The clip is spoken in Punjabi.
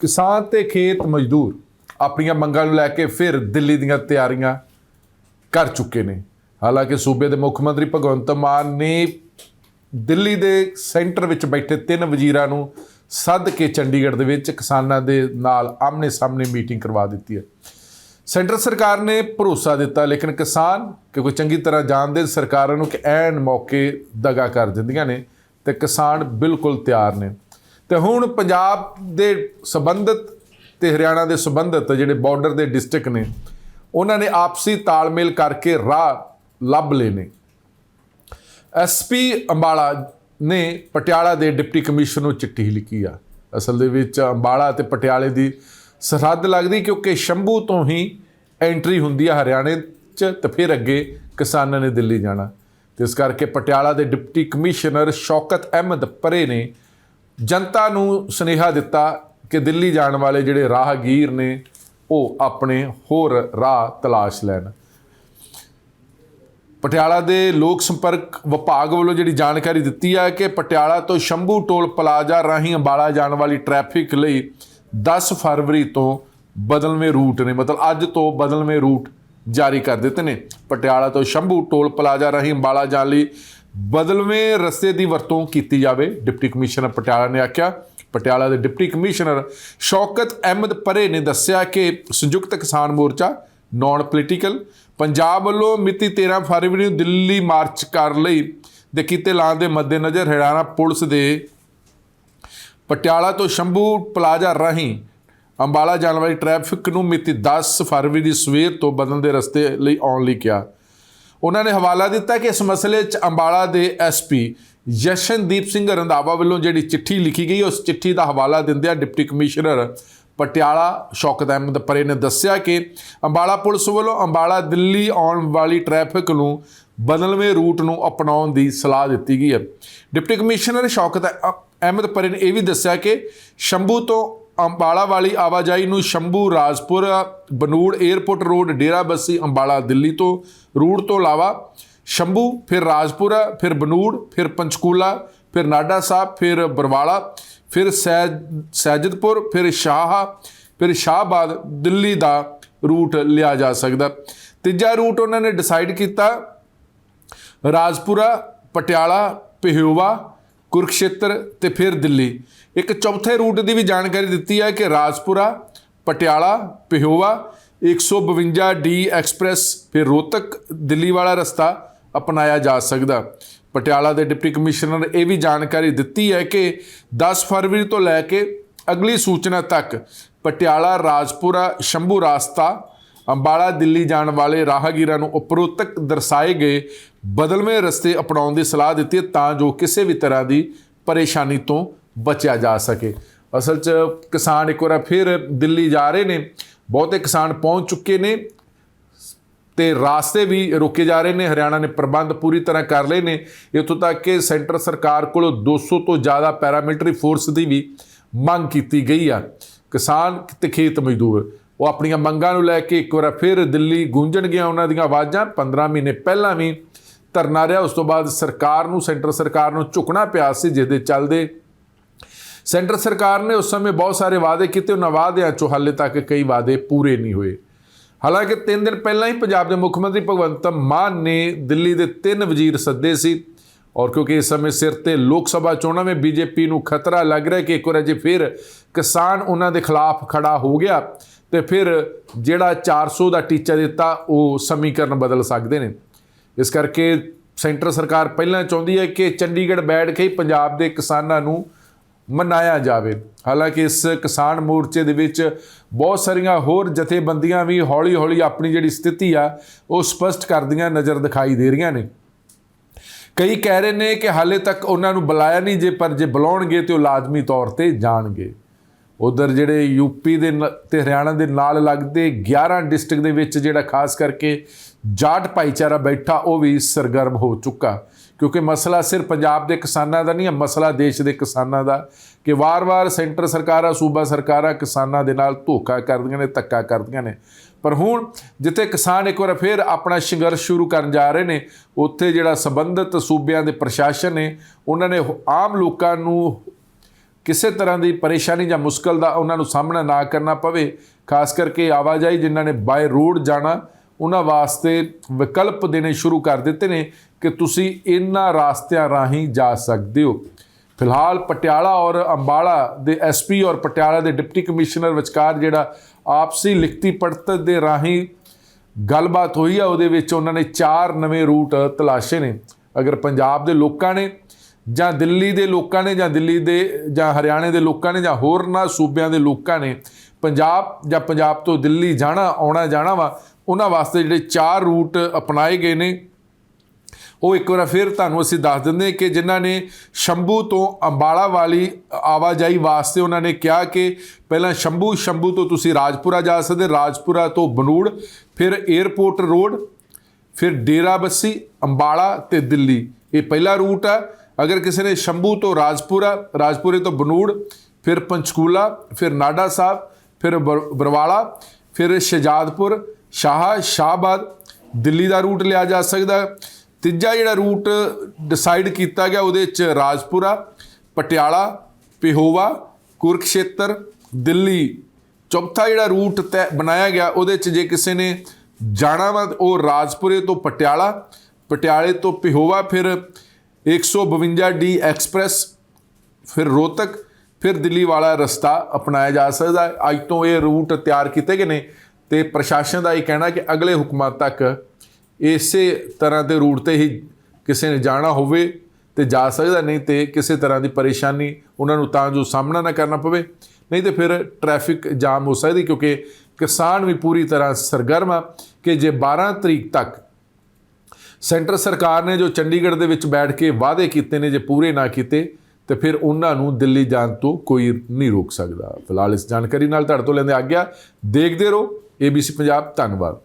ਕਿਸਾਨ ਤੇ ਖੇਤ ਮਜ਼ਦੂਰ ਆਪਣੀਆਂ ਮੰਗਾਂ ਨੂੰ ਲੈ ਕੇ ਫਿਰ ਦਿੱਲੀ ਦੀਆਂ ਤਿਆਰੀਆਂ ਕਰ ਚੁੱਕੇ ਨੇ। ਹਾਲਾਂਕਿ ਸੂਬੇ ਦੇ ਮੁੱਖ ਮੰਤਰੀ ਭਗਵੰਤ ਮਾਨ ਨੇ ਦਿੱਲੀ ਦੇ ਸੈਂਟਰ ਵਿੱਚ ਬੈਠੇ ਤਿੰਨ ਵਜ਼ੀਰਾਂ ਨੂੰ ਸੱਦ ਕੇ ਚੰਡੀਗੜ੍ਹ ਦੇ ਵਿੱਚ ਕਿਸਾਨਾਂ ਦੇ ਨਾਲ ਆਮਨੇ-ਸਾਹਮਣੇ ਮੀਟਿੰਗ ਕਰਵਾ ਦਿੱਤੀ ਹੈ। ਸੈਂਟਰ ਸਰਕਾਰ ਨੇ ਭਰੋਸਾ ਦਿੱਤਾ, ਲੇਕਿਨ ਕਿਸਾਨ ਕਿਉਂਕਿ ਚੰਗੀ ਤਰ੍ਹਾਂ ਜਾਣਦੇ ਸਰਕਾਰਾਂ ਨੂੰ ਕਿ ਐਨ ਮੌਕੇ ਦਗਾ ਕਰ ਦਿੰਦੀਆਂ ਨੇ ਤੇ ਕਿਸਾਨ ਬਿਲਕੁਲ ਤਿਆਰ ਨੇ। ਤੇ ਹੁਣ ਪੰਜਾਬ ਦੇ ਸੰਬੰਧਿਤ ਤੇ ਹਰਿਆਣਾ ਦੇ ਸੰਬੰਧਿਤ ਜਿਹੜੇ ਬਾਰਡਰ ਦੇ ਡਿਸਟ੍ਰਿਕਟ ਨੇ, ਉਹਨਾਂ ਨੇ ਆਪਸੀ ਤਾਲਮੇਲ ਕਰਕੇ ਰਾਹ ਲੱਭ ਲਏ ਨੇ। ਐਸਪੀ ਅੰਬਾਲਾ ਨੇ ਪਟਿਆਲਾ ਦੇ ਡਿਪਟੀ ਕਮਿਸ਼ਨਰ ਨੂੰ ਚਿੱਠੀ ਲਿਖੀ ਆ। ਅਸਲ ਦੇ ਵਿੱਚ ਅੰਬਾਲਾ ਤੇ ਪਟਿਆਲੇ ਦੀ ਸਰਹੱਦ ਲੱਗਦੀ ਕਿਉਂਕਿ ਸ਼ੰਭੂ ਤੋਂ ਹੀ ਐਂਟਰੀ ਹੁੰਦੀ ਆ ਹਰਿਆਣੇ ਚ ਤੇ ਫਿਰ ਅੱਗੇ ਕਿਸਾਨਾਂ ਨੇ ਦਿੱਲੀ ਜਾਣਾ। ਤੇ ਇਸ ਕਰਕੇ ਪਟਿਆਲਾ ਦੇ ਡਿਪਟੀ ਕਮਿਸ਼ਨਰ ਸ਼ੌਕਤ ਅਹਿਮਦ ਪਰੇ ਨੇ ਜਨਤਾ ਨੂੰ ਸੁਨੇਹਾ ਦਿੱਤਾ ਕਿ ਦਿੱਲੀ ਜਾਣ ਵਾਲੇ ਜਿਹੜੇ ਰਾਹਗੀਰ ਨੇ, ਉਹ ਆਪਣੇ ਹੋਰ ਰਾਹ ਤਲਾਸ਼ ਲੈਣ। ਪਟਿਆਲਾ ਦੇ ਲੋਕ ਸੰਪਰਕ ਵਿਭਾਗ ਵੱਲੋਂ ਜਿਹੜੀ ਜਾਣਕਾਰੀ ਦਿੱਤੀ ਹੈ ਕਿ ਪਟਿਆਲਾ ਤੋਂ ਸ਼ੰਭੂ ਟੋਲ ਪਲਾਜ਼ਾ ਰਾਹੀਂ ਅੰਬਾਲਾ ਜਾਣ ਵਾਲੀ ਟ੍ਰੈਫਿਕ ਲਈ 10 ਫਰਵਰੀ ਤੋਂ ਬਦਲਵੇਂ ਰੂਟ ਨੇ, ਮਤਲਬ ਅੱਜ ਤੋਂ ਬਦਲਵੇਂ ਰੂਟ ਜਾਰੀ ਕਰ ਦਿੱਤੇ ਨੇ। ਪਟਿਆਲਾ ਤੋਂ ਸ਼ੰਭੂ ਟੋਲ ਪਲਾਜ਼ਾ ਰਾਹੀਂ ਅੰਬਾਲਾ ਜਾਣ ਲਈ ਬਦਲਵੇਂ ਰਸਤੇ ਦੀ ਵਰਤੋਂ ਕੀਤੀ ਜਾਵੇ, ਡਿਪਟੀ ਕਮਿਸ਼ਨਰ ਪਟਿਆਲਾ ਨੇ ਆਖਿਆ। ਪਟਿਆਲਾ ਦੇ ਡਿਪਟੀ ਕਮਿਸ਼ਨਰ ਸ਼ੌਕਤ ਅਹਿਮਦ ਪਰੇ ਨੇ ਦੱਸਿਆ ਕਿ ਸੰਯੁਕਤ ਕਿਸਾਨ ਮੋਰਚਾ ਨਾਨ ਪੋਲੀਟੀਕਲ, ਪੰਜਾਬ ਵੱਲੋਂ ਮਿਤੀ 13 ਫਰਵਰੀ ਨੂੰ ਦਿੱਲੀ ਮਾਰਚ ਕਰ ਲਈ ਦੇ ਕੀਤੇ ਐਲਾਨ ਦੇ ਮੱਦੇਨਜ਼ਰ ਹਰਿਆਣਾ ਪੁਲਿਸ ਦੇ ਪਟਿਆਲਾ ਤੋਂ ਸ਼ੰਭੂ ਪਲਾਜ਼ਾ ਰਾਹੀਂ ਅੰਬਾਲਾ ਜਾਣ ਵਾਲੀ ਟ੍ਰੈਫਿਕ ਨੂੰ ਮਿਤੀ 10 ਫਰਵਰੀ ਦੀ ਸਵੇਰ ਤੋਂ ਬਦਲਣ ਦੇ ਰਸਤੇ ਲਈ ਆਉਣ ਲਈ ਕਿਹਾ। ਉਹਨਾਂ ਨੇ ਹਵਾਲਾ ਦਿੱਤਾ ਕਿ ਇਸ ਮਸਲੇ 'ਚ ਅੰਬਾਲਾ ਦੇ ਐਸਪੀ ਜਸ਼ਨਦੀਪ ਸਿੰਘ ਰੰਧਾਵਾ ਵੱਲੋਂ ਜਿਹੜੀ ਚਿੱਠੀ ਲਿਖੀ ਗਈ, ਉਸ ਚਿੱਠੀ ਦਾ ਹਵਾਲਾ ਦਿੰਦਿਆਂ ਡਿਪਟੀ ਕਮਿਸ਼ਨਰ ਪਟਿਆਲਾ ਸ਼ੌਕਤ ਅਹਿਮਦ ਪਰੇ ਨੇ ਦੱਸਿਆ ਕਿ ਅੰਬਾਲਾ ਪੁਲਿਸ ਵੱਲੋਂ ਅੰਬਾਲਾ ਦਿੱਲੀ ਆਉਣ ਵਾਲੀ ਟ੍ਰੈਫਿਕ ਨੂੰ ਬਦਲਵੇਂ ਰੂਟ ਨੂੰ ਅਪਣਾਉਣ ਦੀ ਸਲਾਹ ਦਿੱਤੀ ਗਈ ਹੈ। ਡਿਪਟੀ ਕਮਿਸ਼ਨਰ ਸ਼ੌਕਤ ਅ- ਅਹਿਮਦ ਪਰੇ ਨੇ ਇਹ ਵੀ ਦੱਸਿਆ ਕਿ ਸ਼ੰਭੂ ਤੋਂ ਅੰਬਾਲਾ ਵਾਲੀ ਆਵਾਜਾਈ ਨੂੰ ਸ਼ੰਭੂ, ਰਾਜਪੁਰ, ਬਨੂੜ 에ਅਰਪੋਰਟ ਰੋਡ ਡੇਰਾ ਬੱਸੀ, ਅੰਬਾਲਾ, ਦਿੱਲੀ ਤੋਂ ਰੂਟ ਤੋਂ ਇਲਾਵਾ ਸ਼ੰਭੂ, ਫਿਰ ਰਾਜਪੁਰਾ, ਫਿਰ ਬਨੂੜ, ਫਿਰ ਪੰਚਕੂਲਾ, ਫਿਰ ਨਾਡਾ ਸਾਹਿਬ, ਫਿਰ ਬਰਵਾਲਾ, ਫਿਰ ਸੈਜ, ਸੈਜਦਪੁਰ, ਫਿਰ ਸ਼ਾਹ, ਫਿਰ ਸ਼ਾਹਬਾਦ, ਦਿੱਲੀ ਦਾ ਰੂਟ ਲਿਆ ਜਾ ਸਕਦਾ। ਤੀਜਾ ਰੂਟ ਉਹਨਾਂ ਨੇ ਡਿਸਾਈਡ ਕੀਤਾ, ਰਾਜਪੁਰਾ, ਪਟਿਆਲਾ ਪਿਹੋਵਾ ਕੁਰਕਸ਼ੇਤਰ ਤੇ ਫਿਰ ਦਿੱਲੀ। ਇੱਕ ਚੌਥੇ ਰੂਟ ਦੀ ਵੀ ਜਾਣਕਾਰੀ ਦਿੱਤੀ ਹੈ ਕਿ ਰਾਜਪੁਰਾ, ਪਟਿਆਲਾ, ਪਿਹੋਵਾ 152 ਡੀ ਐਕਸਪ੍ਰੈਸ ਫਿਰ ਰੋਹਤਕ, ਦਿੱਲੀ ਵਾਲਾ ਰਸਤਾ ਅਪਣਾਇਆ ਜਾ ਸਕਦਾ। ਪਟਿਆਲਾ ਦੇ ਡਿਪਟੀ ਕਮਿਸ਼ਨਰ ਇਹ ਵੀ ਜਾਣਕਾਰੀ ਦਿੱਤੀ ਹੈ ਕਿ 10 ਫਰਵਰੀ ਤੋਂ ਲੈ ਕੇ ਅਗਲੀ ਸੂਚਨਾ ਤੱਕ ਪਟਿਆਲਾ, ਰਾਜਪੁਰਾ, ਸ਼ੰਭੂ ਰਾਸਤਾ ਅੰਬਾਲਾ, ਦਿੱਲੀ ਜਾਣ ਵਾਲੇ ਰਾਹਗੀਰਾਂ ਨੂੰ ਉਪਰੋਕਤ ਦਰਸਾਏ ਗਏ ਬਦਲਵੇਂ ਰਸਤੇ ਅਪਣਾਉਣ ਦੀ ਸਲਾਹ ਦਿੱਤੀ ਹੈ ਤਾਂ ਜੋ ਕਿਸੇ ਵੀ ਤਰ੍ਹਾਂ ਦੀ ਪਰੇਸ਼ਾਨੀ ਤੋਂ ਬਚਿਆ ਜਾ ਸਕੇ। ਅਸਲ 'ਚ ਕਿਸਾਨ ਇੱਕ ਵਾਰ ਫਿਰ ਦਿੱਲੀ ਜਾ ਰਹੇ ਨੇ। ਬਹੁਤੇ ਕਿਸਾਨ ਪਹੁੰਚ ਚੁੱਕੇ ਨੇ ਤੇ ਰਾਸਤੇ ਵੀ ਰੋਕੇ ਜਾ ਰਹੇ ਨੇ। ਹਰਿਆਣਾ ਨੇ ਪ੍ਰਬੰਧ ਪੂਰੀ ਤਰ੍ਹਾਂ ਕਰ ਲਏ ਨੇ। ਇੱਥੋਂ ਤੱਕ ਕਿ ਸੈਂਟਰ ਸਰਕਾਰ ਕੋਲੋਂ 200 ਤੋਂ ਜ਼ਿਆਦਾ ਪੈਰਾਮਿਲਟਰੀ ਫੋਰਸ ਦੀ ਵੀ ਮੰਗ ਕੀਤੀ ਗਈ ਆ। ਕਿਸਾਨ ਤੇ ਖੇਤ ਮਜ਼ਦੂਰ। ਉਹ ਆਪਣੀਆਂ ਮੰਗਾਂ ਨੂੰ ਲੈ ਕੇ ਇੱਕ ਵਾਰ ਫਿਰ ਦਿੱਲੀ ਗੂੰਜਣਗੀਆਂ ਉਹਨਾਂ ਦੀਆਂ ਆਵਾਜ਼ਾਂ। 15 ਮਹੀਨੇ ਪਹਿਲਾਂ ਵੀ ਧਰਨਾ ਰਿਹਾ। ਉਸ ਤੋਂ ਬਾਅਦ ਸਰਕਾਰ ਨੂੰ, ਸੈਂਟਰ ਸਰਕਾਰ ਨੂੰ ਝੁਕਣਾ ਪਿਆ ਸੀ ਜਿਸ ਦੇ ਚੱਲਦੇ ਸੈਂਟਰ ਸਰਕਾਰ ਨੇ ਉਸ ਸਮੇਂ ਬਹੁਤ ਸਾਰੇ ਵਾਅਦੇ ਕੀਤੇ। ਉਹਨਾਂ ਵਾਅਦਿਆਂ ਚੋਂ ਹਾਲੇ ਤੱਕ ਕਈ ਵਾਅਦੇ ਪੂਰੇ ਨਹੀਂ ਹੋਏ। ਹਾਲਾਂਕਿ 3 ਦਿਨ ਪਹਿਲਾਂ ਹੀ ਪੰਜਾਬ ਦੇ ਮੁੱਖ ਮੰਤਰੀ ਭਗਵੰਤ ਮਾਨ ਨੇ ਦਿੱਲੀ ਦੇ ਤਿੰਨ ਵਜ਼ੀਰ ਸੱਦੇ ਸੀ। ਔਰ ਕਿਉਂਕਿ ਇਸ ਸਮੇਂ ਸਿਰ ਤੇ ਲੋਕ ਸਭਾ ਚੋਣਾਂ ਵਿੱਚ ਬੀਜੇਪੀ ਨੂੰ ਖਤਰਾ ਲੱਗ ਰਿਹਾ ਕਿ ਇੱਕ ਵਾਰ ਜੇ ਫਿਰ ਕਿਸਾਨ ਉਹਨਾਂ ਦੇ ਖਿਲਾਫ ਖੜਾ ਹੋ ਗਿਆ, ਤੇ ਫਿਰ ਜਿਹੜਾ 400 ਦਾ ਟੀਚਾ ਦਿੱਤਾ, ਉਹ ਸਮੀਕਰਨ ਬਦਲ ਸਕਦੇ ਨੇ। ਇਸ ਕਰਕੇ ਸੈਂਟਰ ਸਰਕਾਰ ਪਹਿਲਾਂ ਚਾਹੁੰਦੀ ਹੈ ਕਿ ਚੰਡੀਗੜ੍ਹ ਬੈਠ ਕੇ ਹੀ ਪੰਜਾਬ ਦੇ ਕਿਸਾਨਾਂ ਨੂੰ ਮਨਾਇਆ ਜਾਵੇ। ਹਾਲਾਂਕਿ ਇਸ ਕਿਸਾਨ ਮੋਰਚੇ ਦੇ ਵਿੱਚ ਬਹੁਤ ਸਾਰੀਆਂ ਹੋਰ ਜਥੇਬੰਦੀਆਂ ਵੀ ਹੌਲੀ-ਹੌਲੀ ਆਪਣੀ ਜਿਹੜੀ ਸਥਿਤੀ ਆ, ਉਹ ਸਪਸ਼ਟ ਕਰਦੀਆਂ, ਨਜ਼ਰ ਦਿਖਾਈ ਦੇ ਰਹੀਆਂ ਨੇ। ਕਈ ਕਹਿ ਰਹੇ ਨੇ ਕਿ ਹਾਲੇ ਤੱਕ ਉਹਨਾਂ ਨੂੰ ਬੁਲਾਇਆ ਨਹੀਂ ਜੇ, ਪਰ ਜੇ ਬੁਲਾਉਣਗੇ ਤੇ ਉਹ ਲਾਜ਼ਮੀ ਤੌਰ ਤੇ ਜਾਣਗੇ। ਉਧਰ ਜਿਹੜੇ ਯੂਪੀ ਦੇ ਨ- ਤੇ ਹਰਿਆਣਾ ਦੇ ਨਾਲ ਲੱਗਦੇ 11 ਡਿਸਟ੍ਰਿਕਟ ਦੇ ਵਿੱਚ ਜਿਹੜਾ ਖਾਸ ਕਰਕੇ ਜਾਟ ਭਾਈਚਾਰਾ ਬੈਠਾ, ਉਹ ਵੀ ਸਰਗਰਮ ਹੋ ਚੁੱਕਾ। ਕਿਉਂਕਿ ਮਸਲਾ ਸਿਰਫ ਪੰਜਾਬ ਦੇ ਕਿਸਾਨਾਂ ਦਾ ਨਹੀਂ ਹੈ, ਮਸਲਾ ਦੇਸ਼ ਦੇ ਕਿਸਾਨਾਂ ਦਾ ਕਿ ਵਾਰ-ਵਾਰ ਸੈਂਟਰ ਸਰਕਾਰਾਂ, ਸੂਬਾ ਸਰਕਾਰਾਂ ਕਿਸਾਨਾਂ ਦੇ ਨਾਲ ਧੋਖਾ ਕਰਦੀਆਂ ਨੇ, ਧੱਕਾ ਕਰਦੀਆਂ ਨੇ। ਪਰ ਹੁਣ ਜਿੱਥੇ ਕਿਸਾਨ ਇੱਕ ਵਾਰ ਫਿਰ ਆਪਣਾ ਸੰਘਰਸ਼ ਸ਼ੁਰੂ ਕਰਨ ਜਾ ਰਹੇ ਨੇ, ਉੱਥੇ ਜਿਹੜਾ ਸੰਬੰਧਿਤ ਸੂਬਿਆਂ ਦੇ ਪ੍ਰਸ਼ਾਸਨ ਨੇ, ਉਹਨਾਂ ਨੇ ਆਮ ਲੋਕਾਂ ਨੂੰ ਕਿਸੇ ਤਰ੍ਹਾਂ ਦੀ ਪਰੇਸ਼ਾਨੀ ਜਾਂ ਮੁਸ਼ਕਲ ਦਾ ਉਹਨਾਂ ਨੂੰ ਸਾਹਮਣਾ ਨਾ ਕਰਨਾ ਪਵੇ, ਖਾਸ ਕਰਕੇ ਆਵਾਜਾਈ ਜਿਨ੍ਹਾਂ ਨੇ ਬਾਏ ਰੋਡ ਜਾਣਾ ਉਹਨਾਂ ਵਾਸਤੇ ਵਿਕਲਪ ਦੇਣੇ ਸ਼ੁਰੂ ਕਰ ਦਿੱਤੇ ਨੇ ਕਿ ਤੁਸੀਂ ਇਹਨਾਂ ਰਾਸਤਿਆਂ ਰਾਹੀਂ ਜਾ ਸਕਦੇ ਹੋ। ਫਿਲਹਾਲ ਪਟਿਆਲਾ ਔਰ ਅੰਬਾਲਾ ਦੇ ਐਸਪੀ ਔਰ ਪਟਿਆਲਾ ਦੇ ਡਿਪਟੀ ਕਮਿਸ਼ਨਰ ਵਿਚਕਾਰ ਜਿਹੜਾ ਆਪਸੀ ਲਿਖਤੀ ਪੜਤਰ ਦੇ ਰਾਹੀਂ ਗੱਲਬਾਤ ਹੋਈ ਆ, ਉਹਦੇ ਵਿੱਚ ਉਹਨਾਂ ਨੇ ਚਾਰ ਨਵੇਂ ਰੂਟ ਤਲਾਸ਼ੇ ਨੇ। ਅਗਰ ਪੰਜਾਬ ਦੇ ਲੋਕਾਂ ਨੇ ਜਾਂ ਦਿੱਲੀ ਦੇ ਲੋਕਾਂ ਨੇ ਜਾਂ ਦਿੱਲੀ ਦੇ ਜਾਂ ਹਰਿਆਣੇ ਦੇ ਲੋਕਾਂ ਨੇ ਜਾਂ ਹੋਰਨਾਂ ਸੂਬਿਆਂ ਦੇ ਲੋਕਾਂ ਨੇ ਪੰਜਾਬ ਜਾਂ ਪੰਜਾਬ ਤੋਂ ਦਿੱਲੀ ਜਾਣਾ, ਆਉਣਾ, ਜਾਣਾ ਵਾ, ਉਹਨਾਂ ਵਾਸਤੇ ਜਿਹੜੇ ਚਾਰ ਰੂਟ ਅਪਣਾਏ ਗਏ ਨੇ। ਉਹ ਇੱਕ ਵਾਰ ਫਿਰ ਤੁਹਾਨੂੰ ਅਸੀਂ ਦੱਸ ਦਿੰਦੇ ਕਿ ਜਿਨ੍ਹਾਂ ਨੇ ਸ਼ੰਭੂ ਤੋਂ ਅੰਬਾਲਾ ਵਾਲੀ ਆਵਾਜਾਈ ਵਾਸਤੇ ਉਹਨਾਂ ਨੇ ਕਿਹਾ ਕਿ ਪਹਿਲਾਂ ਸ਼ੰਭੂ ਸ਼ੰਭੂ ਤੋਂ ਤੁਸੀਂ ਰਾਜਪੁਰਾ ਜਾ ਸਕਦੇ, ਰਾਜਪੁਰਾ ਤੋਂ ਬਨੂੜ, ਫਿਰ 에ਅਰਪੋਰਟ ਰੋਡ, ਫਿਰ ਡੇਰਾ ਬੱਸੀ, ਅੰਬਾਲਾ ਤੇ ਦਿੱਲੀ। ਇਹ ਪਹਿਲਾ ਰੂਟ ਆ। ਅਗਰ ਕਿਸੇ ਨੇ ਸ਼ੰਭੂ ਤੋਂ ਰਾਜਪੁਰਾ, ਰਾਜਪੁਰੇ ਤੋਂ ਬਨੂੜ, ਫਿਰ ਪੰਚਕੂਲਾ, ਫਿਰ ਨਾਡਾ ਸਾਹਿਬ ਫਿਰ ਬਰ- ਬਰਵਾਲਾ, ਫਿਰ ਸ਼ਹਜਾਦਪੁਰ, ਸ਼ਾਹ ਸ਼ਾਹਬਾਦ, ਦਿੱਲੀ ਦਾ ਰੂਟ ਲਿਆ ਜਾ ਸਕਦਾ ਤੀਜਾ ਜਿਹੜਾ ਰੂਟ ਡਿਸਾਈਡ ਕੀਤਾ ਗਿਆ ਉਹਦੇ ਚ ਰਾਜਪੁਰਾ, ਪਟਿਆਲਾ, ਪਿਹੋਵਾ, ਕੁਰਕਸ਼ੇਤਰ, ਦਿੱਲੀ। ਚੌਥਾ ਜਿਹੜਾ ਰੂਟ ਤੈ, ਬਣਾਇਆ ਗਿਆ ਉਹਦੇ ਚ ਜੇ ਕਿਸੇ ਨੇ ਜਾਣਾ ਵਾ ਉਹ ਰਾਜਪੁਰੇ ਤੋਂ ਪਟਿਆਲਾ, ਪਟਿਆਲੇ ਤੋਂ ਪਿਹੋਵਾ, ਫਿਰ 152 ਡੀ ਐਕਸਪ੍ਰੈਸ, ਫਿਰ ਰੋਹਤਕ ਫਿਰ ਦਿੱਲੀ ਵਾਲਾ ਰਸਤਾ ਅਪਣਾਇਆ ਜਾ ਸਕਦਾ ਹੈ। ਅੱਜ ਤੋਂ ਇਹ ਰੂਟ ਤਿਆਰ ਕੀਤੇ ਗਏ ਨੇ ਤੇ ਪ੍ਰਸ਼ਾਸਨ ਦਾ ਇਹ ਕਹਿਣਾ ਕਿ ਅਗਲੇ ਹੁਕਮਾਂ ਤੱਕ ਇਸੇ ਤਰ੍ਹਾਂ ਦੇ ਰੂਟ ਤੇ ਹੀ ਕਿਸੇ ਨੇ ਜਾਣਾ ਹੋਵੇ ਤੇ ਜਾ ਸਕਦਾ, ਨਹੀਂ ਤੇ ਕਿਸੇ ਤਰ੍ਹਾਂ ਦੀ ਪਰੇਸ਼ਾਨੀ ਉਹਨਾਂ ਨੂੰ ਤਾਂ ਜੋ ਸਾਹਮਣਾ ਨਾ ਕਰਨਾ ਪਵੇ। ਨਹੀਂ ਤੇ ਫਿਰ ਟ੍ਰੈਫਿਕ ਜਾਮ ਹੋ ਸਕਦੀ, ਕਿਉਂਕਿ ਕਿਸਾਨ ਵੀ ਪੂਰੀ ਤਰ੍ਹਾਂ ਸਰਗਰਮ ਆ ਕਿ ਜੇ 12 ਤਰੀਕ ਤੱਕ ਸੈਂਟਰ ਸਰਕਾਰ ਨੇ ਜੋ ਚੰਡੀਗੜ੍ਹ ਦੇ ਵਿੱਚ ਬੈਠ ਕੇ ਵਾਅਦੇ ਕੀਤੇ ਨੇ, ਜੇ ਪੂਰੇ ਨਾ ਕੀਤੇ ਤੇ ਫਿਰ ਉਹਨਾਂ ਨੂੰ ਦਿੱਲੀ ਜਾਣ ਤੋਂ ਕੋਈ ਨਹੀਂ ਰੋਕ ਸਕਦਾ। ਫਿਲਹਾਲ ਇਸ ਜਾਣਕਾਰੀ ਨਾਲ ਤੁਹਾਡੇ ਤੋਂ ਲੈਂਦੇ ਆ ਗਿਆ ਦੇਖਦੇ ਰਹੋ। ABC ਪੰਜਾਬ, ਧੰਨਵਾਦ।